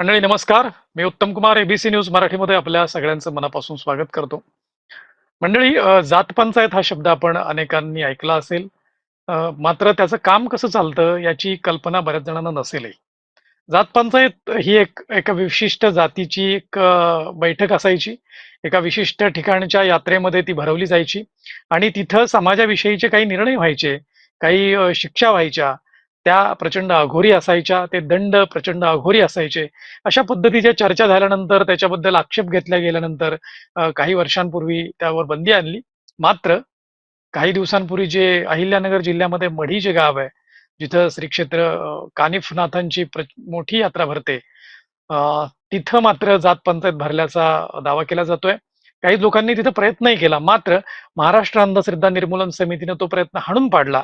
मंडळी नमस्कार. मी उत्तम कुमार एबीसी न्यूज मराठीमध्ये आपल्या सगळ्यांचं मनापासून स्वागत करतो. मंडळी जातपंचायत जात पंचायत हा शब्द आपण अनेकांनी ऐकला असेल. मात्र त्याचं काम कसं चालतं याची कल्पना बऱ्याच जणांना नसेलही. जात पंचायत ही एक एका विशिष्ट जातीची एक बैठक असायची. एका विशिष्ट ठिकाणच्या यात्रेमध्ये ती भरवली जायची. आणि तिथं समाजाविषयीचे काही निर्णय व्हायचे काही शिक्षा व्हायच्या त्या प्रचंड अघोरी असायच्या ते दंड प्रचंड अघोरी असायचे. अशा पद्धतीच्या चर्चा झाल्यानंतर त्याच्याबद्दल आक्षेप घेतल्या गेल्यानंतर काही वर्षांपूर्वी त्यावर बंदी आणली. मात्र काही दिवसांपूर्वी जे अहिल्यानगर जिल्ह्यामध्ये मढी जे गाव आहे जिथं श्री क्षेत्र कानिफनाथांची प्र- मोठी यात्रा भरते तिथं मात्र जात पंचायत भरल्याचा दावा केला जातोय. काही लोकांनी तिथं प्रयत्नही केला. मात्र महाराष्ट्र अंधश्रद्धा निर्मूलन समितीने तो प्रयत्न हाणून पाडला.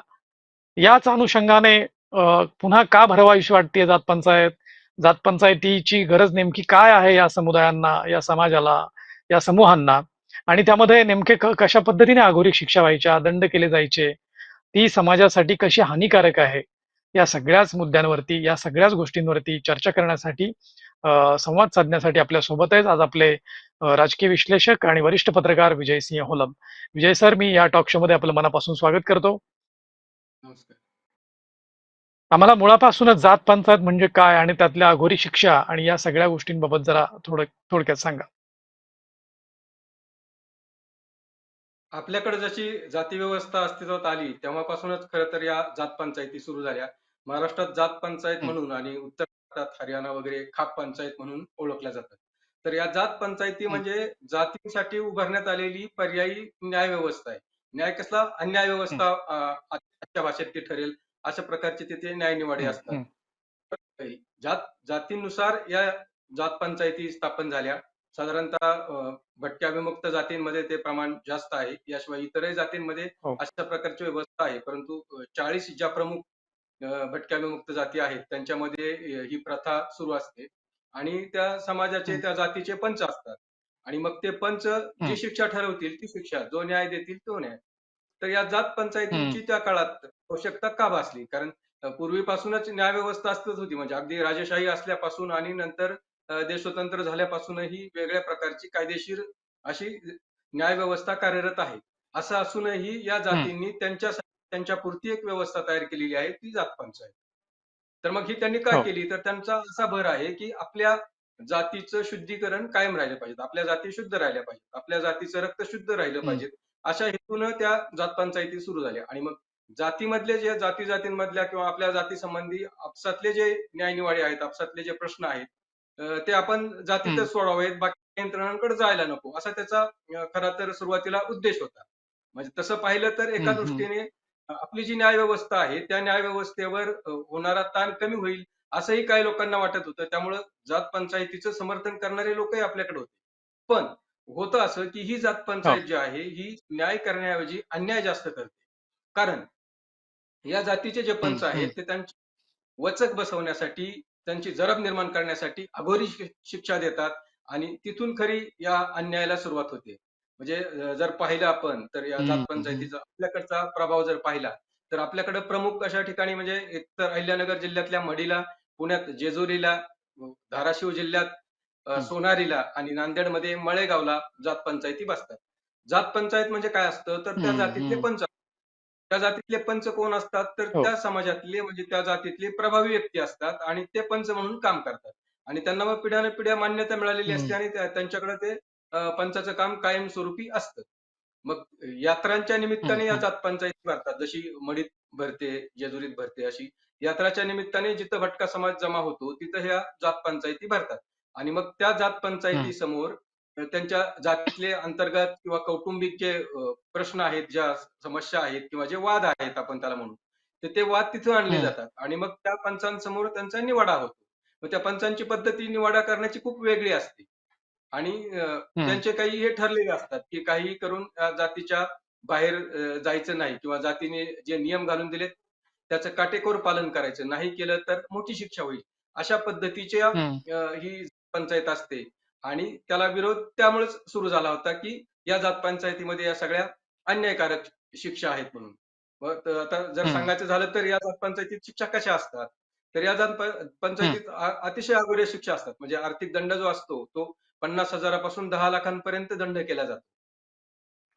याच अनुषंगाने पुन्हा का भरवावीशी वाटते जात पंचायत? जात पंचायतीची गरज नेमकी काय आहे या समुदायांना या समाजाला या समूहांना? आणि त्यामध्ये नेमके कशा पद्धतीने अघोरी शिक्षा व्हायच्या दंड केले जायचे? ती समाजासाठी कशी हानिकारक आहे? या सगळ्याच मुद्द्यांवरती या सगळ्याच गोष्टींवरती चर्चा करण्यासाठी संवाद साधण्यासाठी आपल्या सोबतच आज आपले राजकीय विश्लेषक आणि वरिष्ठ पत्रकार विजय सिंह होलम. विजय सर मी या टॉक शो मध्ये आपलं मनापासून स्वागत करतो. नमस्कार. आम्हाला मुळापासूनच जात पंचायत म्हणजे काय आणि त्यातल्या अघोरी शिक्षा आणि या सगळ्या गोष्टींबाबत जरा थोडं थोडक्यात सांगा. आपल्याकडे जशी जाती व्यवस्था अस्तित्वात आली तेव्हापासूनच खरं तर या जात पंचायती सुरू झाल्या. महाराष्ट्रात जात पंचायत. म्हणून आणि उत्तर भारतात हरियाणा वगैरे खाप पंचायत म्हणून ओळखल्या जातात. तर या जात पंचायती. म्हणजे जातींसाठी उभारण्यात आलेली पर्यायी न्याय व्यवस्था आहे. न्याय कसला? अन्याय व्यवस्था आजच्या भाषेत ती ठरेल. अशा प्रकारचे तिथे न्यायनिवाडे असतात. जात जातीनुसार या जात पंचायती स्थापन झाल्या. साधारणतः भटक्या विमुक्त जातींमध्ये ते प्रमाण जास्त आहे. याशिवाय इतरही जातींमध्ये हो. अशा प्रकारची व्यवस्था आहे. परंतु चाळीस ज्या प्रमुख भटक्या विमुक्त जाती आहेत त्यांच्यामध्ये ही प्रथा सुरू असते. आणि त्या समाजाचे. त्या जातीचे पंच असतात. आणि मग ते पंच जी शिक्षा ठरवतील ती शिक्षा जो न्याय देतील तो न्याय. तर या जात पंचायतींची त्या काळात आवश्यकता का भासली? कारण पूर्वीपासूनच न्याय व्यवस्था अस्तित्वात होती. म्हणजे अगदी राजेशाही असल्यापासून आणि नंतर देश स्वतंत्र झाल्यापासूनही वेगळ्या प्रकारची कायदेशीर अशी न्याय व्यवस्था कार्यरत आहे. असं असूनही या जातींनी त्यांच्या त्यांच्या पुरती एक व्यवस्था तयार केलेली आहे ती जात पंचायत तर मग ही त्यांनी का हो. केली? तर त्यांचा असा भर आहे की आपल्या जातीचं शुद्धीकरण कायम राहिलं पाहिजे. आपल्या जाती शुद्ध राहिल्या पाहिजेत. आपल्या जातीचं रक्त शुद्ध राहिलं. पाहिजे अशा हेतून त्या जात पंचायती सुरू झाल्या. आणि मग जातीमधले जे जाती जातींमधल्या किंवा आपल्या जाती संबंधी आपसातले जे न्यायनिवाडे आहेत आपसातले जे प्रश्न आहेत ते आपण हं. जातीतच सोडवावेत बाकी यंत्रणांकडे जायला नको असा त्याचा खरा तर सुरुवातीला उद्देश होता. म्हणजे तसं पाहिलं तर एका हं, हं. दृष्टीने आपली जी न्याय व्यवस्था आहे त्या न्याय व्यवस्थेवर अं, होणारा ताण कमी होईल असंही काही लोकांना वाटत होतं. त्यामुळं जात पंचायतीचं समर्थन करणारे लोकही आपल्याकडे होते. पण होतं असं की ही जात पंचायत जी आहे ही न्याय करण्याऐवजी अन्याय जास्त करते. कारण या जातीचे जे पंच. आहेत ते त्यांची वचक बसवण्यासाठी त्यांची जरब निर्माण करण्यासाठी अघोरी शिक्षा देतात आणि तिथून खरी या अन्यायाला सुरुवात होते म्हणजे जर पाहिलं आपण तर या जात. पंचायतीचा आपल्याकडचा प्रभाव जर पाहिला तर आपल्याकडे प्रमुख अशा ठिकाणी म्हणजे एकतर अहिल्यानगर जिल्ह्यातल्या मढीला पुण्यात जेजुरीला धाराशिव जिल्ह्यात. सोनारीला आणि नांदेडमध्ये मळेगावला जात पंचायती बसतात जात पंचायत म्हणजे काय असतं तर त्या जातीतले. पंच त्या जातीतले पंच कोण असतात तर हो. त्या समाजातले म्हणजे त्या जातीतले प्रभावी व्यक्ती असतात आणि ते पंच म्हणून काम करतात आणि त्यांना मग पिढ्याने पिढ्या मान्यता मिळालेली. असते आणि त्या- त्यांच्याकडे ते अं, पंचाचं काम कायमस्वरूपी असतं मग यात्रांच्या निमित्ताने या. जात पंचायती भरतात जशी मडीत भरते जेजुरीत भरते अशी यात्राच्या निमित्ताने जिथं भटका समाज जमा होतो तिथं ह्या जात पंचायती भरतात आणि मग त्या जात पंचायती समोर त्यांच्या जातीतले अंतर्गत किंवा कौटुंबिक जे प्रश्न आहेत ज्या समस्या आहेत किंवा जे वाद आहेत आपण त्याला म्हणू तर ते वाद तिथं आणले. जातात. आणि मग त्या पंचांसमोर त्यांचा निवाडा होतो. मग त्या पंचांची पद्धती निवाडा करण्याची खूप वेगळी असते. आणि. त्यांचे काही हे ठरलेले असतात की काही करून जातीच्या बाहेर जायचं नाही किंवा जातीने जे नियम घालून दिलेत त्याचं काटेकोर पालन करायचं. नाही केलं तर मोठी शिक्षा होईल. अशा पद्धतीच्या ही पंचायत असते. आणि त्याला विरोध त्यामुळेच सुरू झाला होता की या जात पंचायतीमध्ये या सगळ्या अन्यायकारक शिक्षा आहेत म्हणून. आता जर. सांगायचं झालं तर या जात पंचायतीत शिक्षा कशा असतात? तर या जात पंचायतीत अतिशय अगोदर शिक्षा असतात. म्हणजे आर्थिक दंड जो असतो तो पन्नास हजारापासून दहा लाखांपर्यंत दंड केला जातो.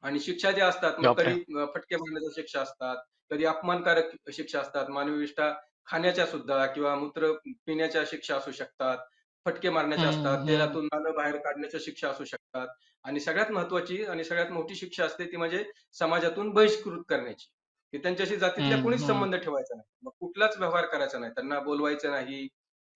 आणि शिक्षा ज्या असतात मग. कधी फटके मारण्याच्या शिक्षा असतात कधी अपमानकारक शिक्षा असतात मानवी विष्ठा खाण्याच्या सुद्धा किंवा मूत्र पिण्याच्या शिक्षा असू शकतात फटके मारण्याच्या हम्म, असतात हम्म. तेलातून नालं बाहेर काढण्याच्या शिक्षा असू शकतात आणि सगळ्यात महत्वाची आणि सगळ्यात मोठी शिक्षा असते ती म्हणजे समाजातून बहिष्कृत करण्याची. की त्यांच्याशी जातीतल्या कुणीच हम्म. संबंध ठेवायचा नाही. मग कुठलाच व्यवहार करायचा नाही. त्यांना बोलवायचं नाही.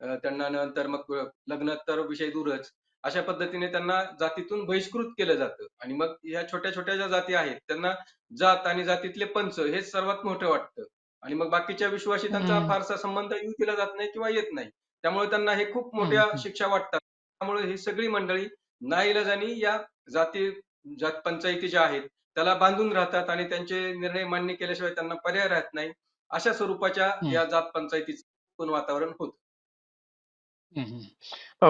अ, त्यांना नंतर मग लग्नात तर विषय दूरच. अशा पद्धतीने त्यांना जातीतून बहिष्कृत केलं जातं. आणि मग ह्या छोट्या छोट्या ज्या जाती आहेत त्यांना जात आणि जातीतले पंच हे सर्वात मोठं वाटतं. आणि मग बाकीच्या विश्वाशी त्यांचा. फारसा संबंध येऊ केला जात नाही किंवा येत नाही. त्यामुळे त्यांना हे खूप मोठ्या. शिक्षा वाटतात त्यामुळे ही सगळी मंडळी नाईलाजानी या जाती जात पंचायती ज्या आहेत त्याला बांधून राहतात आणि त्यांचे निर्णय मान्य केल्याशिवाय त्यांना पर्याय राहत नाही अशा स्वरूपाच्या. या जात पंचायतीचं वातावरण होतं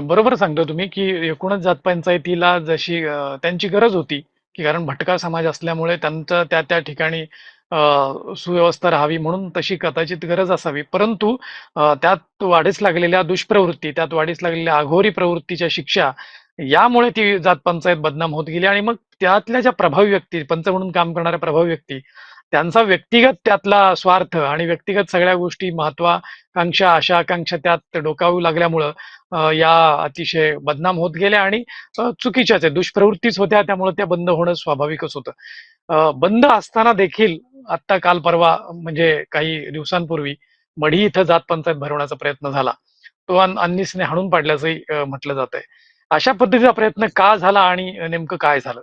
बरोबर सांगता तुम्ही की एकूणच जात पंचायतीला जशी त्यांची गरज होती की कारण भटका समाज असल्यामुळे त्यांचं त्या त्या ठिकाणी सुव्यवस्था राहावी म्हणून तशी कदाचित गरज असावी. परंतु त्यात वाढीस लागलेल्या दुष्प्रवृत्ती त्यात वाढीस लागलेल्या अघोरी प्रवृत्तीच्या शिक्षा यामुळे ती जात पंचायत बदनाम होत गेली आणि मग त्यातल्या ज्या प्रभावी व्यक्ती पंच म्हणून काम करणाऱ्या प्रभावी व्यक्ती त्यांचा व्यक्तिगत त्यातला स्वार्थ आणि व्यक्तिगत सगळ्या गोष्टी महत्वाकांक्षा आशा आकांक्षा त्यात डोकावू लागल्यामुळं या अतिशय बदनाम होत गेल्या आणि चुकीच्याच आहे दुष्प्रवृत्तीच होत्या त्यामुळे त्या बंद होणं स्वाभाविकच होतं. बंद असताना देखील आत्ता काल परवा म्हणजे काही दिवसांपूर्वी मढी इथं जात पंचायत भरवण्याचा प्रयत्न झाला. तो अन- अन्नीसने हाणून पाडल्याचंही म्हटलं जात आहे अशा पद्धतीचा प्रयत्न का झाला आणि नेमकं काय झालं?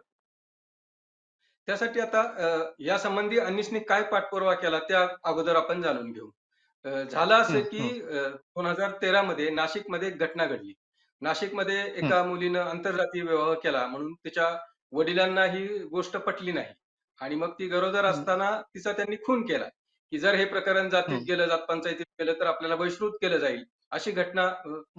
त्यासाठी आता या संबंधी अनिसने काय पाठपुरावा केला त्या अगोदर आपण जाणून घेऊ. झालं असं की दोन हजार तेरा मध्ये नाशिकमध्ये एक घटना घडली. नाशिकमध्ये एका मुलीनं आंतरजातीय विवाह केला म्हणून तिच्या वडिलांना ही गोष्ट पटली नाही. आणि मग ती गरोदर. असताना तिचा त्यांनी खून केला. की जर हे प्रकरण जातीत. गेलं जात पंचायतीत गेलं तर आपल्याला बहिष्कृत केलं जाईल. अशी घटना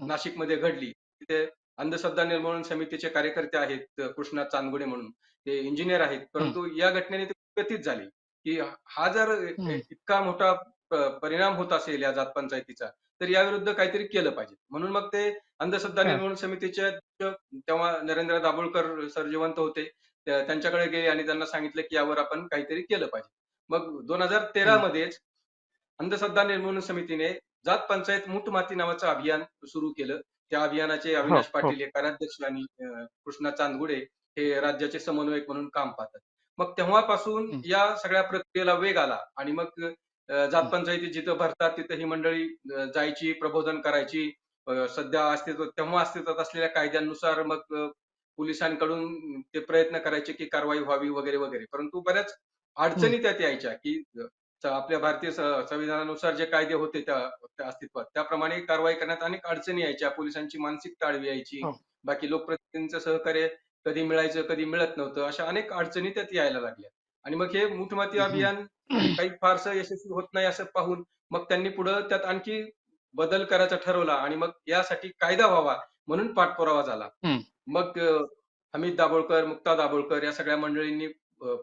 नाशिकमध्ये घडली. तिथे अंधश्रद्धा निर्मूलन समितीचे कार्यकर्ते आहेत कृष्णा चांदगुडे म्हणून. ते इंजिनियर आहेत. परंतु या घटनेने ती व्यतीत झाली. की हा जर. इतका मोठा परिणाम होत असेल या जात पंचायतीचा तर याविरुद्ध काहीतरी केलं पाहिजे. म्हणून मग ते अंधश्रद्धा. निर्मूलन समितीचे तेव्हा नरेंद्र दाभोळकर सर जिवंत होते. त्यांच्याकडे गेले आणि त्यांना सांगितलं की यावर आपण काहीतरी केलं पाहिजे मग दोन हजार तेरा. मध्येच अंधश्रद्धा निर्मूलन समितीने जात पंचायत मूठ माती नावाचं अभियान सुरू केलं त्या अभियानाचे अविनाश हो, हो. पाटील हे कार्याध्यक्ष आणि कृष्णा चांदगुडे हे राज्याचे समन्वयक म्हणून काम पाहतात मग तेव्हापासून. या सगळ्या प्रक्रियेला वेग आला आणि मग जात पंचायती जिथं भरतात तिथं ही मंडळी जायची प्रबोधन करायची सध्या अस्तित्वात तेव्हा अस्तित्वात असलेल्या कायद्यानुसार मग पोलिसांकडून ते प्रयत्न करायचे की कारवाई व्हावी वगैरे वगैरे. परंतु बऱ्याच अडचणी त्यात यायच्या की आपल्या भारतीय संविधानानुसार जे कायदे होते त्या त्या अस्तित्वात त्याप्रमाणे कारवाई करण्यात अनेक अडचणी यायच्या. पोलिसांची मानसिक ताळवी यायची. हो. बाकी लोकप्रतिनिधींचं सहकार्य कधी मिळायचं कधी मिळत नव्हतं अशा अनेक अडचणी त्यात यायला लागल्या. आणि मग हे मुठमाती. अभियान काही फारसं यशस्वी होत नाही असं पाहून मग त्यांनी पुढं त्यात आणखी बदल करायचा ठरवला. आणि मग यासाठी कायदा व्हावा म्हणून पाठपुरावा झाला. मग हमीद दाभोळकर मुक्ता दाभोळकर या सगळ्या मंडळींनी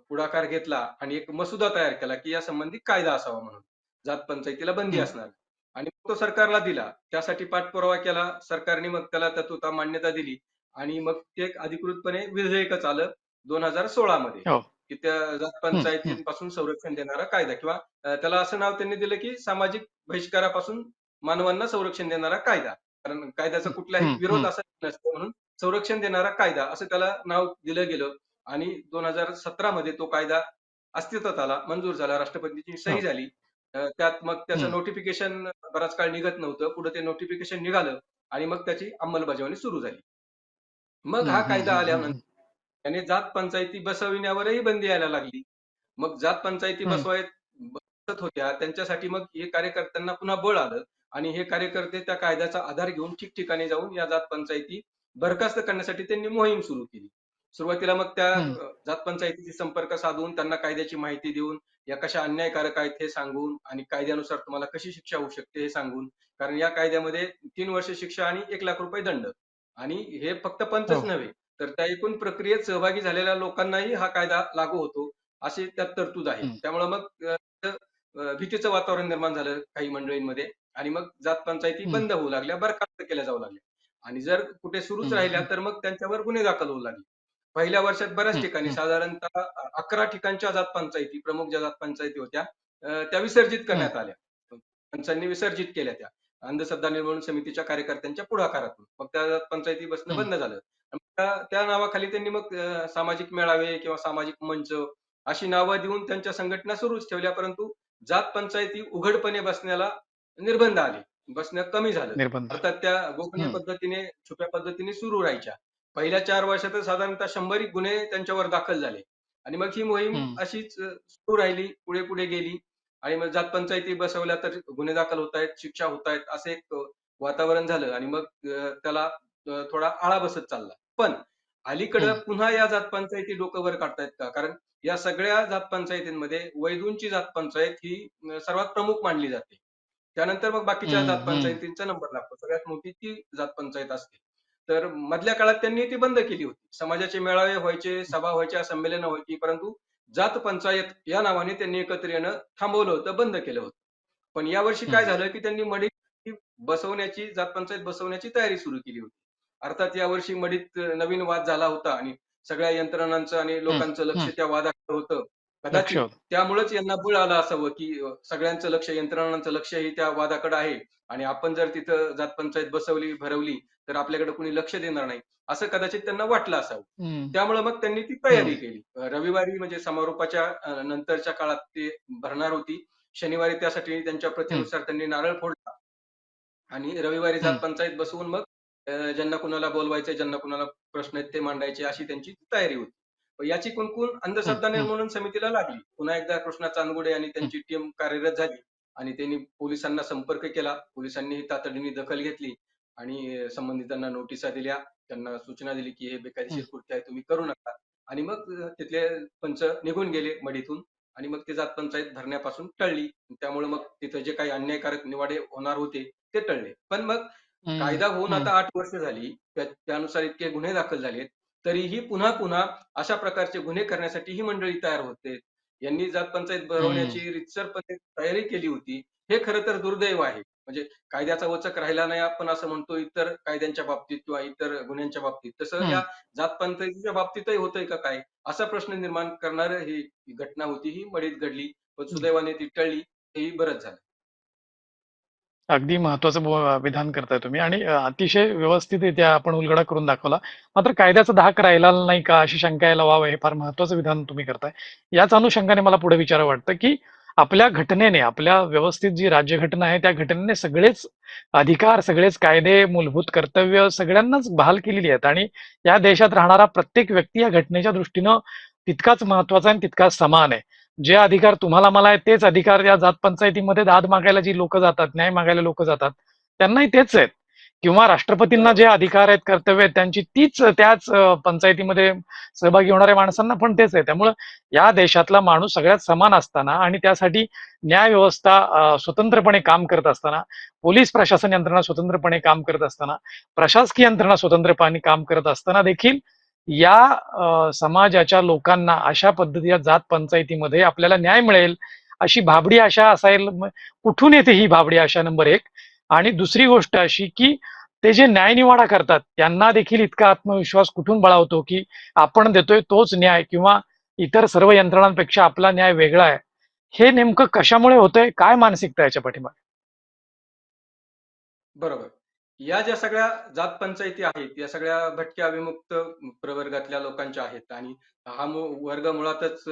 पुढाकार घेतला आणि एक मसुदा तयार केला की या संबंधी कायदा असावा म्हणून. जात पंचायतीला बंदी. असणार. आणि तो सरकारला दिला. त्यासाठी पाठपुरावा केला. सरकारने मग त्याला तत्वता मान्यता दिली. आणि मग ते अधिकृतपणे विधेयकच आलं दोन हजार सोळा मध्ये हो. की त्या जात पंचायतींपासून संरक्षण देणारा कायदा किंवा त्याला असं नाव त्यांनी दिलं की सामाजिक बहिष्कारापासून मानवांना संरक्षण देणारा कायदा. कारण कायद्याचा कुठलाही विरोध. असा नसतो म्हणून संरक्षण देणारा कायदा असं त्याला नाव दिलं गेलं. आणि दोन हजार सतरा मध्ये तो कायदा अस्तित्वात आला मंजूर झाला राष्ट्रपतींची सही. झाली. त्यात मग त्याचं. नोटिफिकेशन बराच काळ निघत नव्हतं. पुढे ते नोटिफिकेशन निघालं आणि मग त्याची अंमलबजावणी सुरू झाली. मग हा कायदा आल्यानंतर. त्याने जात पंचायती बसविण्यावरही बंदी यायला लागली. मग जात पंचायती बसत होत्या. त्यांच्यासाठी मग हे कार्यकर्त्यांना पुन्हा बळ आलं. आणि हे कार्यकर्ते त्या कायद्याचा आधार घेऊन ठिकठिकाणी जाऊन या जात पंचायती बरखास्त करण्यासाठी त्यांनी मोहीम सुरू केली सुरुवातीला मग त्या जात पंचायतीशी संपर्क साधून त्यांना कायद्याची माहिती देऊन या कशा अन्यायकारक आहेत हे सांगून आणि कायद्यानुसार तुम्हाला कशी शिक्षा होऊ शकते हे सांगून कारण या कायद्यामध्ये तीन वर्ष शिक्षा आणि एक लाख रुपये दंड आणि हे फक्त पंचच हो. नव्हे तर त्या एकूण प्रक्रियेत सहभागी झालेल्या लोकांनाही हा कायदा लागू होतो अशी त्यात तरतूद आहे. त्यामुळे मग भीतीचं वातावरण निर्माण झालं काही मंडळींमध्ये आणि मग जात पंचायती. बंद होऊ लागल्या बरखास्त केल्या जाऊ लागल्या आणि जर कुठे सुरूच राहिल्या. तर मग त्यांच्यावर गुन्हे दाखल होऊ लागले. पहिल्या वर्षात बऱ्याच ठिकाणी. साधारणतः अकरा ठिकाणच्या जात पंचायती प्रमुख ज्या जात पंचायती होत्या त्या विसर्जित करण्यात आल्या. पंचांनी विसर्जित केल्या त्या. अंधश्रद्धा निर्मूलन समितीच्या कार्यकर्त्यांच्या पुढाकारातून. मग त्या जात पंचायती बसणं. बंद झालं. त्या- नावाखाली त्यांनी मग सामाजिक मेळावे किंवा सामाजिक मंच अशी नावं देऊन त्यांच्या संघटना सुरूच ठेवल्या परंतु जात पंचायती उघडपणे बसण्याला निर्बंध आले. बसणं कमी झालं निर्बंध. अर्थात त्या गोपनीय. पद्धतीने छुप्या पद्धतीने सुरू राहायच्या. पहिल्या चार वर्षातच साधारणतः शंभर गुन्हे त्यांच्यावर दाखल झाले. आणि मग ही मोहीम. अशीच अं, सुरू राहिली पुढे पुढे गेली. आणि मग जात पंचायती बसवल्या तर गुन्हे दाखल होत आहेत शिक्षा होत आहेत असं एक अं, वातावरण झालं. आणि मग अं, त्याला अं, थोडा आळा बसत चालला. पण अलीकडं. पुन्हा या जात पंचायती डोकं वर काढतायत का? कारण या सगळ्या जात पंचायतींमध्ये वैदूंची जात पंचायत ही अं, सर्वात प्रमुख मानली जाते. त्यानंतर मग बाकीच्या जात. पंचायतींचा नंबर लागतो सगळ्यात मोठी ती जात पंचायत असते तर मधल्या काळात त्यांनी ती बंद केली होती समाजाचे मेळावे व्हायचे सभा व्हायच्या संमेलनं व्हायची परंतु जात पंचायत या नावाने त्यांनी एकत्र येणं थांबवलं होतं बंद केलं होतं पण यावर्षी काय. झालं की त्यांनी मडीत बसवण्याची जात पंचायत बसवण्याची तयारी सुरू केली होती अर्थात यावर्षी मडीत नवीन वाद झाला होता आणि सगळ्या यंत्रणांचं आणि लोकांचं लक्ष. त्या वादाकडे होतं लक्ष कदाचित होतं. त्यामुळेच यांना बळ आलं असावं की अं, सगळ्यांचं लक्ष यंत्रणांचं लक्षही त्या वादाकडे आहे आणि आपण जर तिथं जात पंचायत बसवली भरवली तर आपल्याकडे कुणी लक्ष देणार नाही असं कदाचित त्यांना वाटलं असावं हं. त्यामुळे मग त्यांनी ती तयारी हं. केली अं, रविवारी म्हणजे समारोपाच्या अं, नंतरच्या काळात ते भरणार होती शनिवारी त्यासाठी त्यांच्या प्रथेनुसार त्यांनी नारळ फोडला आणि रविवारी जात हं. पंचायत बसवून मग अं, ज्यांना कुणाला बोलवायचे ज्यांना कुणाला प्रश्न आहेत ते मांडायचे अशी त्यांची तयारी होती याची कुणकुण अंधश्रद्धा. निर्मूलन समितीला लागली. पुन्हा एकदा कृष्णा चांदगुडे आणि त्यांची टीम कार्यरत झाली आणि त्यांनी पोलिसांना संपर्क केला. पोलिसांनी तातडीने दखल घेतली आणि संबंधितांना नोटिसा दिल्या. त्यांना सूचना दिली की हे बेकायदेशीर कृत्य आहे तुम्ही करू नका. आणि मग तिथले पंच निघून गेले मडीतून आणि मग ते जात पंचायत भरण्यापासून टळली. त्यामुळे मग तिथं जे काही अन्यायकारक निवाडे होणार होते ते टळले. पण मग. कायदा होऊन. आता आठ वर्ष झाली. त्या- त्यानुसार इतके गुन्हे दाखल झालेत. तरीही पुन्हा पुन्हा अशा प्रकारचे गुन्हे करण्यासाठी ही मंडळी तयार होते. यांनी जात पंचायत भरवण्याची रितसरपणे तयारी केली होती. हे खरं तर दुर्दैव आहे. म्हणजे कायद्याचा वचक राहिला नाही आपण असं म्हणतो इतर कायद्यांच्या बाबतीत किंवा इतर गुन्ह्यांच्या बाबतीत. तसं. या जात पंचायतीच्या बाबतीतही होतंय का काय? असा प्रश्न निर्माण करणार ही घटना होती. ही मडीत घडली पण सुदैवाने ती टळली हेही बरंच झालं. अगदी महत्वाचं विधान करताय तुम्ही. आणि अतिशय अतिशय व्यवस्थितरित्या आपण उलगडा करून दाखवला. मात्र कायद्याचा धाक राहिला नाही का? अशी शंका यायला व्हावं हे फार महत्वाचं विधान तुम्ही करताय. याच अनुषंगाने मला पुढे विचार वाटतं की आपल्या घटनेने आपल्या व्यवस्थित जी राज्यघटना आहे त्या घटनेने सगळेच अधिकार सगळेच कायदे मूलभूत कर्तव्य सगळ्यांनाच बहाल केलेली आहेत. आणि या देशात राहणारा प्रत्येक व्यक्ती या घटनेच्या दृष्टीनं तितकाच महत्त्वाचा आणि तितकाच समान आहे. जे अधिकार तुम्हाला मला आहेत तेच अधिकार या जात पंचायतीमध्ये दाद मागायला जी लोक जातात न्याय मागायला लोक जातात त्यांनाही तेच आहेत. किंवा राष्ट्रपतींना जे अधिकार आहेत कर्तव्य आहेत त्यांची तीच त्याच पंचायतीमध्ये सहभागी होणाऱ्या माणसांना पण तेच आहे. त्यामुळं या देशातला माणूस सगळ्यात समान असताना आणि त्यासाठी न्याय व्यवस्था स्वतंत्रपणे काम करत असताना पोलीस प्रशासन यंत्रणा स्वतंत्रपणे काम करत असताना प्रशासकीय यंत्रणा स्वतंत्रपणे काम करत असताना देखील या समाजाच्या लोकांना अशा पद्धतीच्या जात पंचायतीमध्ये आपल्याला न्याय मिळेल अशी भाबडी आशा असायला कुठून येते ही भाबडी आशा नंबर एक? आणि दुसरी गोष्ट अशी की ते जे न्यायनिवाडा करतात त्यांना देखील इतका आत्मविश्वास कुठून बळावतो की आपण देतोय तोच न्याय किंवा इतर सर्व यंत्रणांपेक्षा आपला न्याय वेगळा आहे. हे नेमकं कशामुळे होतंय? काय मानसिकता याच्या पाठीमागे? बरोबर. या ज्या सगळ्या जात पंचायती आहेत या सगळ्या भटक्या विमुक्त प्रवर्गातल्या लोकांच्या आहेत आणि हा वर्ग मुळातच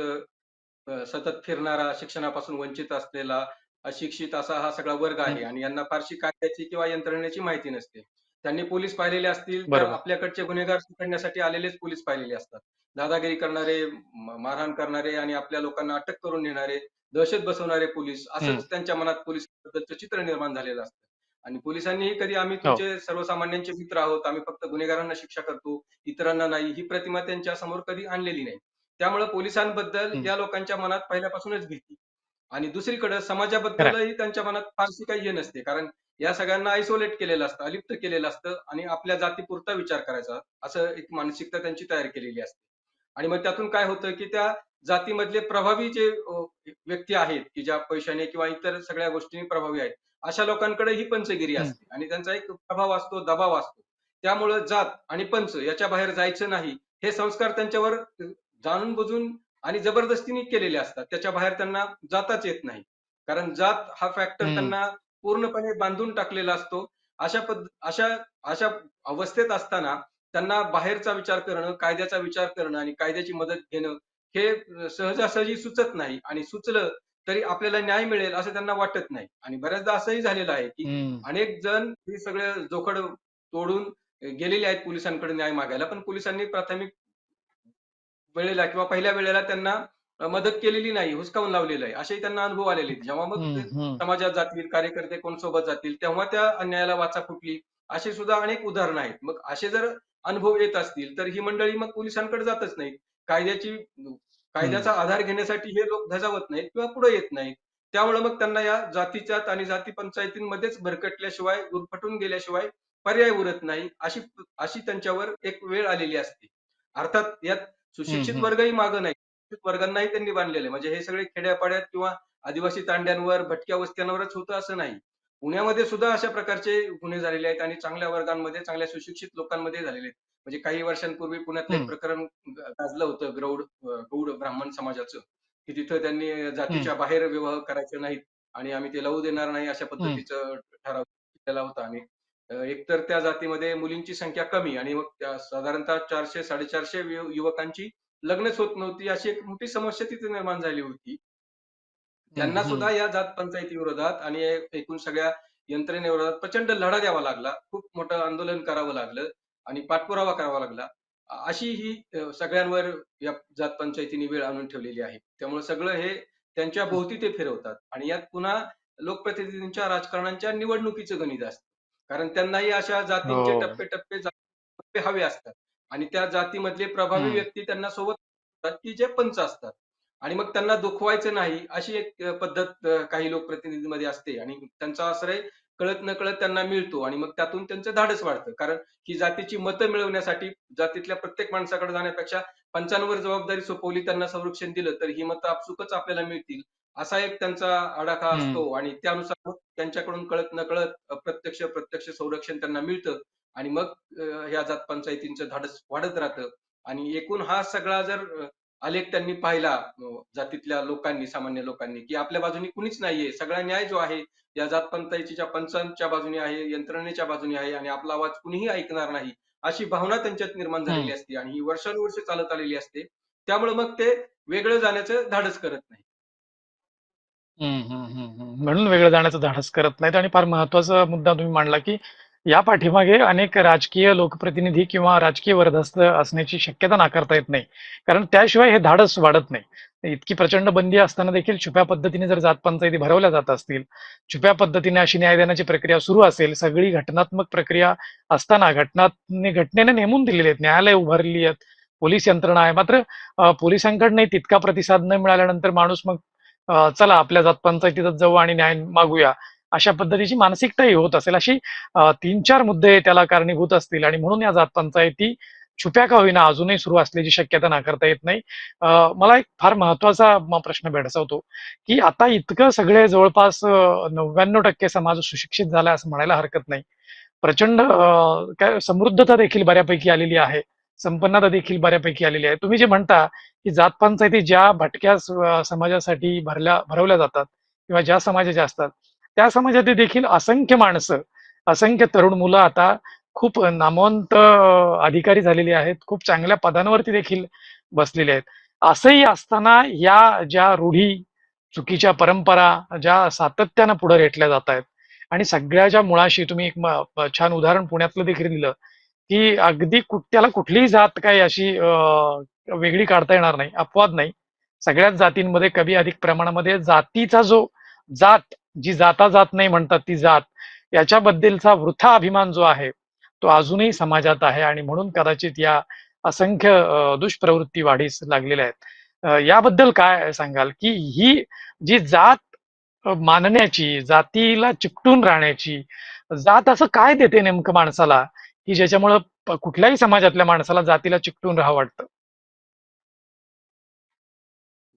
सतत फिरणारा शिक्षणापासून वंचित असलेला अशिक्षित असा हा सगळा वर्ग आहे आणि यांना फारशी कायद्याची किंवा यंत्रणेची माहिती नसते त्यांनी पोलीस पाहिलेले असतील तर. आपल्याकडचे गुन्हेगार पकडण्यासाठी आलेलेच पोलीस पाहिलेले असतात दादागिरी करणारे मारहाण करणारे आणि आपल्या लोकांना अटक करून नेणारे दहशत बसवणारे पोलीस. असंच त्यांच्या मनात पोलीस चित्र निर्माण झालेलं असतं आणि पोलिसांनीही कधी आम्ही हो. तुमचे सर्वसामान्यांचे मित्र आहोत आम्ही फक्त गुन्हेगारांना शिक्षा करतो इतरांना नाही ही प्रतिमा त्यांच्यासमोर कधी आणलेली नाही त्यामुळे पोलिसांबद्दल. या लोकांच्या मनात पहिल्यापासूनच भीती आणि दुसरीकडे समाजाबद्दलही त्यांच्या मनात फारशी काही हे नसते कारण या सगळ्यांना आयसोलेट केलेलं असतं अलिप्त केलेलं असतं आणि आपल्या जातीपुरता विचार करायचा असं एक मानसिकता त्यांची तयार केलेली असते आणि मग त्यातून काय होतं की त्या जातीमधले प्रभावी जे व्यक्ती आहेत की ज्या पैशाने किंवा इतर सगळ्या गोष्टींनी प्रभावी आहेत अशा लोकांकडे ही पंचगिरी. असते आणि त्यांचा एक प्रभाव असतो दबाव असतो. त्यामुळं जात आणि पंच याच्या बाहेर जायचं नाही. हे संस्कार त्यांच्यावर जाणून बुजून आणि जबरदस्तीने केलेले असतात. त्याच्या बाहेर त्यांना जाताच येत नाही. कारण जात हा फॅक्टर. त्यांना पूर्णपणे बांधून टाकलेला असतो. अशा पद्ध अशा अशा अवस्थेत असताना त्यांना बाहेरचा विचार करणं कायद्याचा विचार करणं आणि कायद्याची मदत घेणं हे सहजासहजी सुचत नाही आणि सुचलं तरी आपल्याला न्याय मिळेल असं त्यांना वाटत नाही. आणि बऱ्याचदा असंही झालेलं आहे की. अनेक जण हे सगळं जोखड तोडून गेलेले आहेत पोलिसांकडे न्याय मागायला. पण पोलिसांनी प्राथमिक वेळेला किंवा पहिल्या वेळेला त्यांना मदत केलेली नाही हुसकावून लावलेलं आहे. असेही त्यांना अनुभव आलेले आहेत. जेव्हा मग. समाजात जातील कार्यकर्ते कोण सोबत जातील तेव्हा त्या अन्यायाला वाचा फुटली. अशी सुद्धा अनेक उदाहरणं आहेत. मग असे जर अनुभव येत असतील तर ही मंडळी मग पोलिसांकडे जातच नाहीत. कायद्याची कायद्याचा आधार घेण्यासाठी हे लोक धजावत नाहीत किंवा पुढे येत नाहीत. त्यामुळे मग त्यांना या जातीच्यात आणि जाती पंचायतींमध्येच भरकटल्याशिवाय गुरफटून गेल्याशिवाय पर्याय उरत नाही अशी अशी त्यांच्यावर एक वेळ आलेली असते. अर्थात यात सुशिक्षित. वर्गही मागं नाही. सुशिक्षित वर्गांनाही त्यांनी बांधलेले म्हणजे हे सगळे खेड्यापाड्यात किंवा आदिवासी तांड्यांवर भटक्या वस्त्यांवरच होतं असं नाही. पुण्यामध्ये सुद्धा अशा प्रकारचे गुन्हे झालेले आहेत आणि चांगल्या वर्गांमध्ये चांगल्या सुशिक्षित लोकांमध्ये झालेले आहेत. म्हणजे काही वर्षांपूर्वी पुण्यातलं एक. प्रकरण गाजलं होतं गौड अं, गौड ब्राह्मण समाजाचं की तिथं त्यांनी जातीच्या बाहेर विवाह करायचे नाहीत आणि आम्ही ते लावू देणार नाही अशा पद्धतीचं ठराव केलेला होता आणि अं, एकतर त्या जातीमध्ये मुलींची संख्या कमी आणि मग त्या साधारणतः चारशे साडेचारशे युवकांची लग्नच होत नव्हती अशी एक मोठी समस्या तिथे निर्माण झाली होती. त्यांना. सुद्धा या जात पंचायती विरोधात आणि एकूण सगळ्या यंत्रणेविरोधात प्रचंड लढा द्यावा लागला. खूप मोठं आंदोलन करावं लागलं. आणि पाठपुरावा करावा लागला. अशी ही सगळ्यांवर या जात पंचायतीने वेळ आणून ठेवलेली आहे. त्यामुळे सगळं हे त्यांच्या भोवती ते फिरवतात. आणि यात पुन्हा लोकप्रतिनिधींच्या राजकारणांच्या निवडणुकीचं गणित असतं. कारण त्यांनाही अशा जातींचे हो. टप्पे टप्पे टप्पे हवे असतात. आणि त्या जातीमधले प्रभावी. व्यक्ती त्यांना सोबत की जे पंच असतात. आणि मग त्यांना दुखवायचं नाही अशी एक पद्धत काही लोकप्रतिनिधीमध्ये असते. आणि त्यांचा आश्रय कळत न कळत त्यांना मिळतो आणि मग त्यातून त्यांचं धाडस वाढतं. कारण ही जातीची मतं मिळवण्यासाठी जातीतल्या प्रत्येक माणसाकडे जाण्यापेक्षा पंचांवर जबाबदारी सोपवली त्यांना संरक्षण दिलं तर ही मतं आपसुकच आपल्याला मिळतील असा एक त्यांचा आडाखा. असतो. आणि त्यानुसार मग त्यांच्याकडून कळत न कळत अप्रत्यक्ष प्रत्यक्ष संरक्षण त्यांना मिळतं. आणि मग ह्या जात पंचायतींचं धाडस वाढत राहतं. आणि एकूण हा सगळा जर आलेख त्यांनी पाहिला जातीतल्या लोकांनी सामान्य लोकांनी की आपल्या बाजूनी कुणीच नाहीये. सगळा न्याय जो आहे या जात पंचायतीच्या पंचांच्या बाजूने आहे यंत्रणेच्या बाजूने आहे आणि आपला आवाज कुणीही ऐकणार नाही अशी भावना त्यांच्यात निर्माण झालेली असते आणि ही वर्षानुवर्ष चालत आलेली असते. त्यामुळे मग ते वेगळं जाण्याचं धाडस करत नाही. म्हणून वेगळं जाण्याचं धाडस करत नाहीत आणि फार महत्त्वाचा मुद्दा तुम्ही मांडला की या पाठीमागे अनेक राजकीय लोकप्रतिनिधी किंवा राजकीय वर्धस्त असण्याची शक्यता नाकारता येत नाही. कारण त्याशिवाय हे धाडस वाढत नाही. इतकी प्रचंड बंदी असताना देखील छुप्या पद्धतीने जर जात पंचायती भरवल्या जात असतील छुप्या पद्धतीने अशी न्याय देण्याची प्रक्रिया सुरू असेल सगळी घटनात्मक प्रक्रिया असताना घटनाने घटनेने नेमून दिलेली आहेत. न्यायालय उभारली आहेत पोलीस यंत्रणा आहे. मात्र अं, पोलिसांकडनं तितका प्रतिसाद न मिळाल्यानंतर माणूस मग चला आपल्या जात पंचायतीतच जाऊ आणि न्याय मागूया. अशा पद्धतीची मानसिकताही होत असेल. अशी तीन चार मुद्दे त्याला कारणीभूत असतील आणि म्हणून या जात पंचायती छुप्या का होईना अजूनही सुरू असल्याची शक्यता नाकारता येत नाही. मला एक फार महत्त्वाचा प्रश्न भेडसावतो की आता इतकं सगळे जवळपास नव्याण्णव टक्के समाज सुशिक्षित झाला असं म्हणायला हरकत नाही. प्रचंड काय समृद्धता देखील बऱ्यापैकी आलेली आहे. संपन्नता देखील बऱ्यापैकी आलेली आहे. तुम्ही जे म्हणता की जात पंचायती ज्या भटक्या समाजासाठी भरल्या भरवल्या जातात किंवा ज्या समाजाच्या असतात त्या समाजातील देखील असंख्य माणसं असंख्य तरुण मुलं आता खूप नामवंत अधिकारी झालेली आहेत. खूप चांगल्या पदांवरती देखील बसलेले आहेत. असंही असताना या ज्या रूढी चुकीच्या परंपरा ज्या सातत्यानं पुढे रेटल्या जात आहेत आणि सगळ्याच्या मुळाशी तुम्ही एक छान उदाहरण पुण्यातलं देखील दिलं की अगदी त्याला कुठलीही जात काही अशी वेगळी काढता येणार नाही अपवाद नाही. सगळ्याच जातींमध्ये कमी अधिक प्रमाणामध्ये जातीचा जो जात जी जाता जात नाही म्हणतात ती जात याच्याबद्दलचा वृथा अभिमान जो आहे तो अजूनही समाजात आहे आणि म्हणून कदाचित या असंख्य दुष्प्रवृत्ती वाढीस लागलेल्या आहेत याबद्दल काय सांगाल की ही जी जात मानण्याची जातीला चिकटून राहण्याची जात असं काय देते नेमकं माणसाला की ज्याच्यामुळं कुठल्याही समाजातल्या माणसाला जातीला चिकटून राहावं वाटतं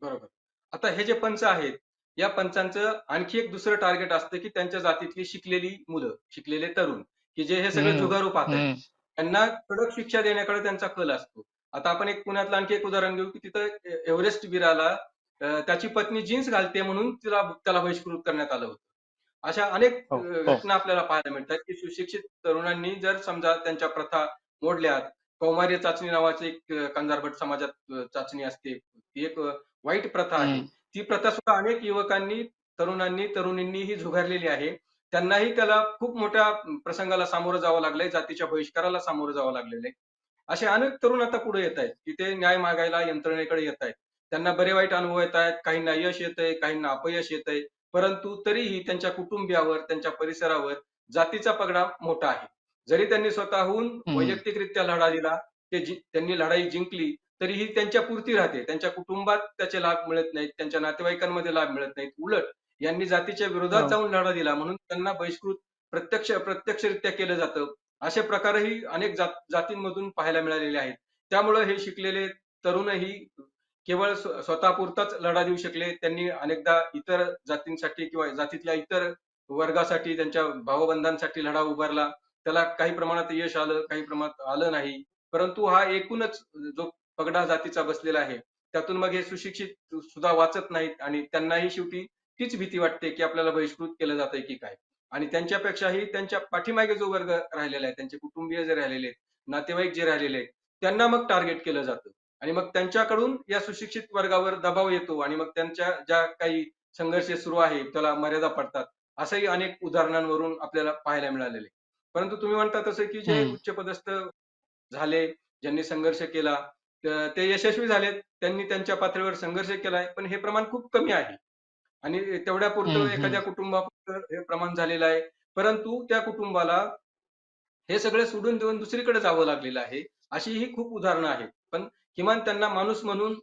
बरोबर. आता हे जे पंच आहेत, या पंचांचं आणखी एक दुसरं टार्गेट असतं, की त्यांच्या जातीतली शिकलेली मुलं, शिकलेले तरुण, की जे हे सगळं जुगारू पाहतायत. हं. त्यांना कडक शिक्षा देण्याकडे त्यांचा कल असतो. आता आपण एक पुण्यातलं आणखी एक उदाहरण घेऊ, की तिथं एव्हरेस्ट वीराला त्याची पत्नी जीन्स घालते म्हणून तिला त्याला बहिष्कृत करण्यात आलं होतं. अशा अनेक हो, हो. घटना आपल्याला पाहायला मिळतात, की सुशिक्षित तरुणांनी जर समजा त्यांच्या प्रथा मोडल्यात, कौमार्य चाचणी नावाची एक कंजारभट समाजात चाचणी असते. ती एक वाईट प्रथा आहे. ती प्रथा सुद्धा अनेक युवकांनी, तरुणांनी, तरुणींनी ही झुगारलेली आहे. त्यांनाही त्याला खूप मोठ्या प्रसंगाला सामोरं जावं लागलंय, जातीच्या बहिष्काराला सामोरं जावं लागलेलं आहे. असे अनेक तरुण आता पुढे येतायत, की ते न्याय मागायला यंत्रणेकडे येतायत. त्यांना बरे वाईट अनुभव येतायत, काहींना यश येतंय, काहींना अपयश येतंय. परंतु तरीही त्यांच्या कुटुंबियावर, त्यांच्या परिसरावर जातीचा पगडा मोठा आहे. जरी त्यांनी स्वतःहून. वैयक्तिकरित्या लढा दिला, ते त्यांनी लढाई जिंकली, तरीही त्यांच्या पुरती राहते. त्यांच्या कुटुंबात त्याचे लाभ मिळत नाहीत, त्यांच्या नातेवाईकांमध्ये लाभ मिळत नाहीत. उलट यांनी जातीच्या विरोधात हो. जाऊन लढा दिला म्हणून त्यांना बहिष्कृत प्रत्यक्ष प्रत्यक्षरित्या केलं जातं. असे प्रकारही अनेक जात जातींमधून पाहायला मिळालेले आहेत. त्यामुळं हे शिकलेले तरुणही केवळ स्व स्वतःपुरताच लढा देऊ शकले. त्यांनी अनेकदा इतर जातींसाठी किंवा जातीतल्या इतर वर्गासाठी, त्यांच्या भावबंधांसाठी लढा उभारला. त्याला काही प्रमाणात यश आलं, काही प्रमाणात आलं नाही. परंतु हा एकूणच जो पगडा जातीचा बसलेला आहे, त्यातून मग हे सुशिक्षित सुद्धा वाचत नाहीत आणि त्यांनाही शेवटी तीच भीती वाटते, की आपल्याला बहिष्कृत केलं जातंय की काय? आणि त्यांच्यापेक्षाही त्यांच्या पाठीमागे जो वर्ग राहिलेला आहे, त्यांचे कुटुंबीय जे राहिलेले आहेत, नातेवाईक जे राहिलेले आहेत, त्यांना मग टार्गेट केलं जातं. आणि मग त्यांच्याकडून या सुशिक्षित वर्गावर दबाव येतो आणि मग त्यांच्या ज्या काही संघर्ष सुरू आहे, त्याला मर्यादा पडतात. असंही अनेक उदाहरणांवरून आपल्याला पाहायला मिळालेलं. परंतु तुम्ही म्हणता तसं, की जे हं. उच्चपदस्थ झाले, ज्यांनी संघर्ष केला, त यशस्वी झालेत. त्यांनी त्यांच्या पातळीवर संघर्ष केलाय, पण हे प्रमाण खूप कमी आहे. आणि तेवढ्यापुरतं हं, हं. एखाद्या कुटुंबापुरतं हे प्रमाण झालेलं आहे. परंतु त्या कुटुंबाला हे सगळं सोडून देऊन दुसरीकडे जावं लागलेलं आहे. अशीही खूप उदाहरणं आहेत. पण किमान त्यांना माणूस म्हणून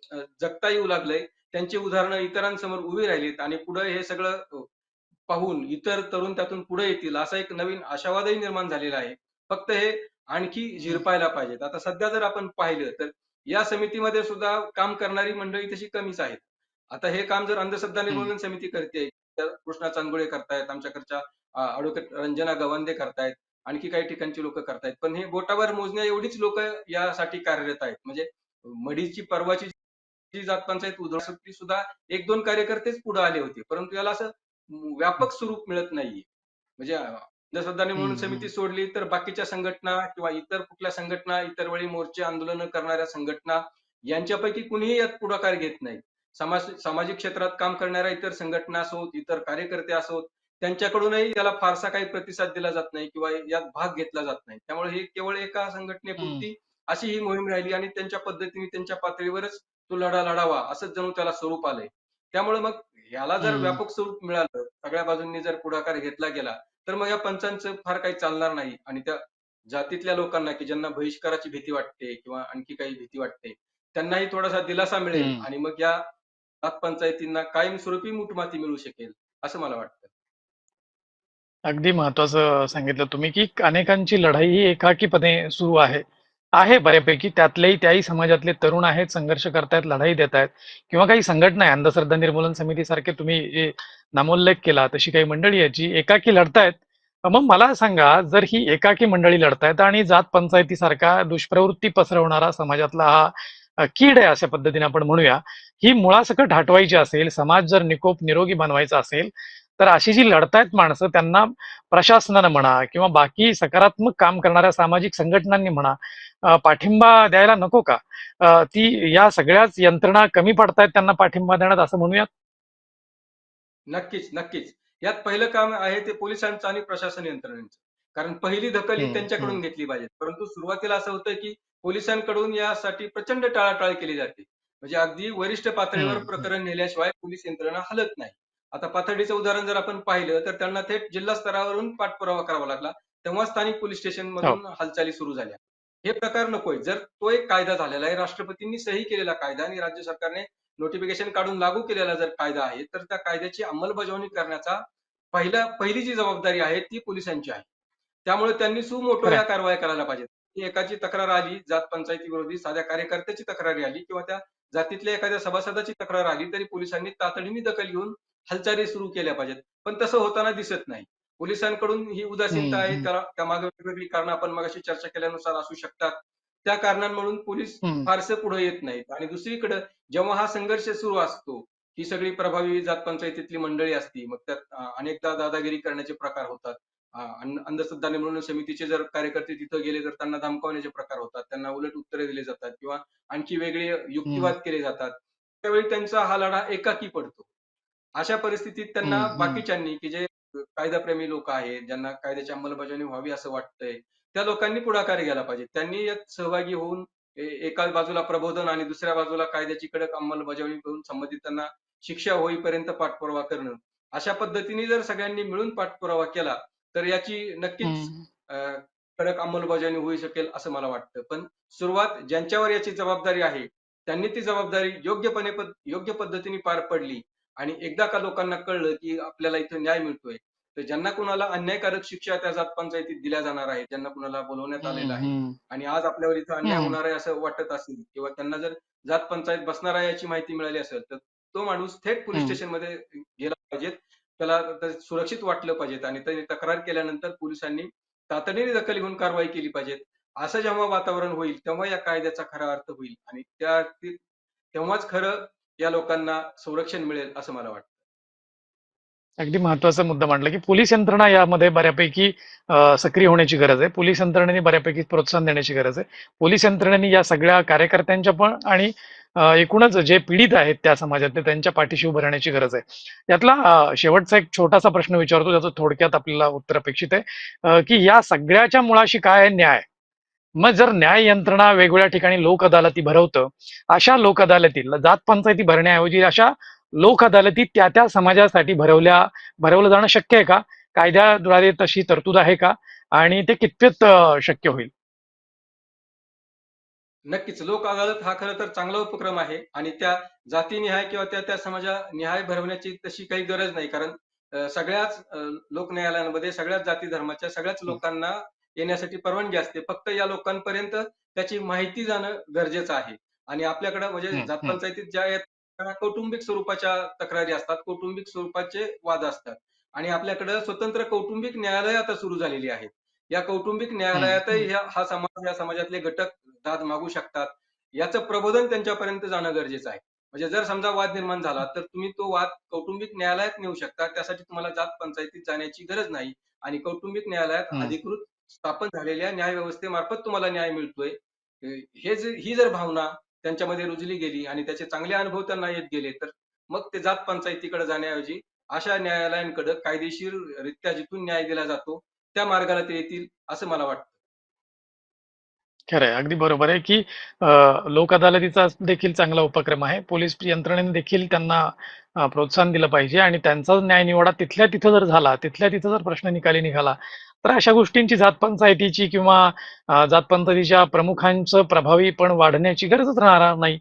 जगता येऊ लागलंय. त्यांची उदाहरणं इतरांसमोर उभी राहिलीत आणि पुढे हे सगळं पाहून इतर तरुण त्यातून पुढे येतील असा एक नवीन आशावादही निर्माण झालेला आहे. फक्त हे आणखी हं. झिरपायला पाहिजेत. आता सध्या जर आपण पाहिलं तर या समितीमध्ये सुद्धा काम करणारी मंडळी तशी कमीच आहेत. आता हे काम जर अंधश्रद्धा. निर्मूलन समिती करतेय, तर कृष्णा चांदगुळे करतायत, आमच्याकडच्या अ, ॲडव्होकेट रंजना गवंदे करतायत, आणखी काही ठिकाणची लोकं करतायत. पण हे बोटावर मोजण्या एवढीच लोकं यासाठी कार्यरत आहेत. म्हणजे मडीची परवाची जी जात पंचायत उधळण्यासाठी सुद्धा 1-2 कार्यकर्तेच पुढे आले होते. परंतु याला असं व्यापक स्वरूप मिळत नाहीये. म्हणजे अंधश्रद्धा निर्मूलन हं, समिती. सोडली तर बाकीच्या संघटना किंवा इतर कुठल्या संघटना, इतर वेळी मोर्चे, आंदोलनं करणाऱ्या संघटना यांच्यापैकी कुणीही यात पुढाकार घेत नाही. समाज सामाजिक क्षेत्रात काम करणाऱ्या इतर संघटना असोत, इतर कार्यकर्ते असोत, त्यांच्याकडूनही त्याला फारसा काही प्रतिसाद दिला जात नाही किंवा यात भाग घेतला जात नाही. त्यामुळे हे केवळ एका. संघटनेपुरती अशी ही मोहीम राहिली आणि त्यांच्या पद्धतीने त्यांच्या पातळीवरच तो लढा लढावा असंच जणू त्याला स्वरूप आलंय. त्यामुळे मग ह्याला जर. व्यापक स्वरूप मिळालं, सगळ्या बाजूंनी जर पुढाकार घेतला गेला, तर मग या पंचांचं फार काही चालणार नाही आणि त्या जातीतल्या लोकांना, की ज्यांना बहिष्काराची भीती वाटते किंवा आणखी काही भीती वाटते, त्यांनाही थोडासा दिलासा मिळेल. आणि मग या पंचायतींना कायमस्वरूपी मूठमाती मिळू शकेल, असं मला वाटतं. अगदी महत्त्वाचं सांगितलं तुम्ही, की अनेकांची लढाई ही एकाकीपणे सुरू आहे. आहे बऱ्यापैकी त्यातलेही त्याही समाजातले तरुण आहेत, संघर्ष करतायत, लढाई देतायत किंवा काही संघटना आहे, अंधश्रद्धा निर्मूलन समितीसारखे तुम्ही नामोल्लेख केला, तशी काही मंडळी आहे जी एकाकी लढतायत. मग मला सांगा, जर ही एकाकी मंडळी लढतायत आणि जात पंचायतीसारखा दुष्प्रवृत्ती पसरवणारा समाजातला हा कीड आहे अशा पद्धतीने आपण म्हणूया, ही मुळासकट हटवायची असेल, समाज जर निकोप निरोगी बनवायचा असेल, तर अशी जी लढतायत माणसं त्यांना प्रशासनानं म्हणा किंवा बाकी सकारात्मक काम करणाऱ्या सामाजिक संघटनांनी म्हणा पाठिंबा द्यायला नको का? ती या सगळ्याच यंत्रणा कमी पडतायत त्यांना पाठिंबा देण्यात असं म्हणूयात? नक्कीच, नक्कीच. यात पहिलं काम आहे ते पोलिसांचं आणि प्रशासन यंत्रणेचं. कारण पहिली दखल ही त्यांच्याकडून. घेतली पाहिजे. परंतु सुरुवातीला असं होतं, की पोलिसांकडून यासाठी प्रचंड टाळाटाळ केली जाते. म्हणजे अगदी वरिष्ठ पातळीवर. प्रकरण नेल्याशिवाय पोलीस यंत्रणा हलत नाही. आता पाथर्डीचं उदाहरण जर आपण पाहिलं, तर त्यांना थेट जिल्हा स्तरावरून पाठपुरावा करावा लागला. तेव्हा स्थानिक पोलीस हो. स्टेशनमधून हालचाली सुरू झाल्या. हे प्रकार नकोय. जर तो एक कायदा झालेला आहे, राष्ट्रपतींनी सही केलेला कायदा आणि राज्य सरकारने नोटिफिकेशन काढून लागू केलेला जर कायदा आहे, तर त्या कायद्याची अंमलबजावणी करण्याचा पहिला पहिली जी जबाबदारी आहे ती पोलिसांची आहे. त्यामुळे त्यांनी सुमोटो. या कारवाया करायला पाहिजेत. एकाची तक्रार आली, जात पंचायती विरोधी साध्या कार्यकर्त्याची तक्रारी आली किंवा त्या जातीतल्या एखाद्या सभासदाची तक्रार आली तरी पोलिसांनी तातडीने दखल घेऊन हालचाली सुरू केल्या पाहिजेत. पण तसं होताना दिसत नाही. पोलिसांकडून ही उदासीनता आहे. त्याला त्यामागे वेगवेगळी कारणं आपण मगाशी चर्चा केल्यानुसार असू शकतात. त्या कारणांमधून पोलीस. फारसे पुढे येत नाहीत. आणि दुसरीकडे जेव्हा हा संघर्ष सुरू असतो ही सगळी प्रभावी जात पंचायतीतली मंडळी असती मग त्यात अनेकदा दादागिरी करण्याचे प्रकार होतात. अंधश्रद्धा निर्मूलन समितीचे जर कार्यकर्ते तिथं गेले तर त्यांना धमकावण्याचे प्रकार होतात. त्यांना उलट उत्तरे दिली जातात किंवा आणखी वेगळे युक्तिवाद केले जातात. त्यावेळी त्यांचा हा लढा एकाकी पडतो. अशा परिस्थितीत त्यांना हम्म, हम्म. बाकीच्यांनी की जे कायदाप्रेमी लोक आहेत ज्यांना कायद्याची अंमलबजावणी व्हावी असं वाटतंय त्या लोकांनी पुढाकार घ्यायला पाहिजे त्यांनी यात सहभागी होऊन ए- एका बाजूला प्रबोधन आणि दुसऱ्या बाजूला कायद्याची कडक अंमलबजावणी करून संबंधितांना शिक्षा होईपर्यंत पाठपुरावा करणं अशा पद्धतीने जर सगळ्यांनी मिळून पाठपुरावा केला तर याची नक्कीच हम्म. अं, कडक अंमलबजावणी होऊ शकेल असं मला वाटतं पण सुरुवात ज्यांच्यावर याची जबाबदारी आहे त्यांनी ती जबाबदारी योग्यपणे पद- योग्य पद्धतीने पार पडली आणि एकदा का लोकांना कळलं की आपल्याला इथं न्याय मिळतोय तर ज्यांना कुणाला अन्यायकारक शिक्षा त्या जात पंचायतीत दिल्या जाणार आहे ज्यांना कुणाला बोलवण्यात आलेलं आहे. आणि आज आपल्यावर इथं अन्याय. होणार आहे असं वाटत असेल किंवा त्यांना जर जात पंचायत बसणार आहे याची माहिती मिळाली असेल तर तो माणूस थेट पोलीस हम्म. स्टेशनमध्ये गेला पाहिजेत त्याला त्या सुरक्षित वाटलं पाहिजेत आणि त्यांनी तक्रार केल्यानंतर पोलिसांनी तातडीने दखल घेऊन कारवाई केली पाहिजेत असं जेव्हा वातावरण होईल तेव्हा या कायद्याचा खरा अर्थ होईल आणि त्या तेव्हाच खरं या लोकांना संरक्षण मिळेल असं मला वाटतं. अगदी महत्त्वाचा मुद्दा मांडला की पोलीस यंत्रणा यामध्ये बऱ्यापैकी सक्रिय होण्याची गरज आहे. पोलीस यंत्रणेने बऱ्यापैकी प्रोत्साहन देण्याची गरज आहे. पोलीस यंत्रणेने या सगळ्या कार्यकर्त्यांच्या पण आणि एकूणच जे पीडित आहेत त्या समाजातले त्यांच्या पाठीशी उभं राहण्याची गरज आहे. यातला शेवटचा एक छोटासा प्रश्न विचारतो ज्याचं थोडक्यात आपल्याला उत्तर अपेक्षित आहे. की या सगळ्याच्या मुळाशी काय आहे न्याय? मग जर न्याय यंत्रणा वेगवेगळ्या ठिकाणी लोक अदालती भरवतं अशा लोक अदालतीला जात पंचायती भरण्याऐवजी अशा लोक अदालती त्या त्या समाजासाठी भरवल्या भरवलं जाणं शक्य आहे का? कायद्याद्वारे तशी तरतूद आहे का? आणि ते कितपत शक्य होईल? नक्कीच. लोक अदालत हा खरं तर चांगला उपक्रम आहे आणि त्या जातीनिहाय किंवा त्या त्या समाजा निहाय भरवण्याची तशी काही गरज नाही. कारण सगळ्याच लोक न्यायालयांमध्ये सगळ्याच जाती धर्माच्या सगळ्याच लोकांना येण्यासाठी परवानगी असते. फक्त या लोकांपर्यंत त्याची माहिती जाणं गरजेचं आहे. आणि आपल्याकडे म्हणजे जात. पंचायतीत ज्या कौटुंबिक स्वरूपाच्या तक्रारी असतात. कौटुंबिक स्वरूपाचे वाद असतात. आणि आपल्याकडे स्वतंत्र कौटुंबिक न्यायालय आता सुरू झालेली आहेत या कौटुंबिक न्यायालयातही हा समाज या समाजातले घटक दाद मागू शकतात. याचं प्रबोधन त्यांच्यापर्यंत जाणं गरजेचं आहे. म्हणजे जर समजा वाद निर्माण झाला तर तुम्ही तो वाद कौटुंबिक न्यायालयात नेऊ शकता. त्यासाठी तुम्हाला जात पंचायतीत जाण्याची गरज नाही. आणि कौटुंबिक न्यायालयात. अधिकृत स्थापन झालेल्या न्याय व्यवस्थेमार्फत तुम्हाला न्याय मिळतोय. हे जर ही जर भावना त्यांच्यामध्ये रुजली गेली आणि त्याचे चांगले अनुभव त्यांना येत गेले तर मग ते जात पंचायतीकडे जाण्याऐवजी अशा न्यायालयांकडे कायदेशीर रित्या जिथून न्याय दिला जातो त्या मार्गाला ते येतील असं मला वाटतं. खरं आहे अगदी बरोबर आहे की लोक अदालतीचा देखील चांगला उपक्रम आहे. पोलीस यंत्रणेने देखील त्यांना प्रोत्साहन दिलं पाहिजे आणि त्यांचा न्याय निवाडा तिथल्या तिथं जर झाला तिथल्या तिथं जर प्रश्न निकाली निघाला तर अशा गोष्टींची जात पंचायतीची किंवा जात पंचायतीच्या प्रमुखांचं प्रभावीपण वाढण्याची गरजच राहणार नाही.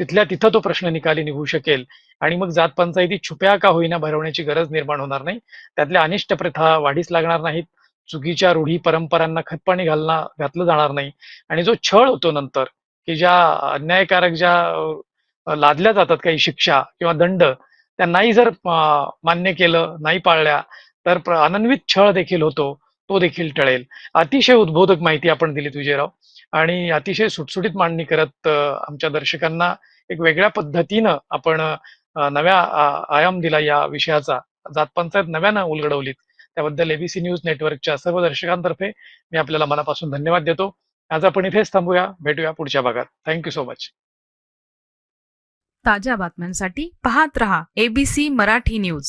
तिथल्या तिथं तो प्रश्न निकाली निघू शकेल. आणि मग जात पंचायती छुप्या का होईना भरवण्याची गरज निर्माण होणार नाही. त्यातल्या अनिष्ट प्रथा वाढीस लागणार नाहीत. चुकीच्या रूढी परंपरांना खतपाणी घालणं घातलं जाणार नाही. आणि जो छळ होतो नंतर की ज्या अन्यायकारक ज्या लादल्या जातात काही शिक्षा किंवा दंड त्या नाही जर मान्य केलं नाही पाळल्या तर अनन्वित छळ देखील होतो. तो देखील टळेल. अतिशय उद्बोधक माहिती आपण दिली विजयराव आणि अतिशय सुटसुटीत मांडणी करत आमच्या दर्शकांना एक वेगळ्या पद्धतीनं आपण नव्या आयाम दिला या विषयाचा. जात पंचायत नव्यानं उलगडवलीत. त्याबद्दल एबीसी न्यूज नेटवर्कच्या सर्व दर्शकांतर्फे मी आपल्याला मनापासून धन्यवाद देतो. आज आपण इथेच थांबूया. भेटूया पुढच्या भागात. थँक्यू सो मच ताज्या बातम्यांसाठी पाहत रहा एबीसी मराठी न्यूज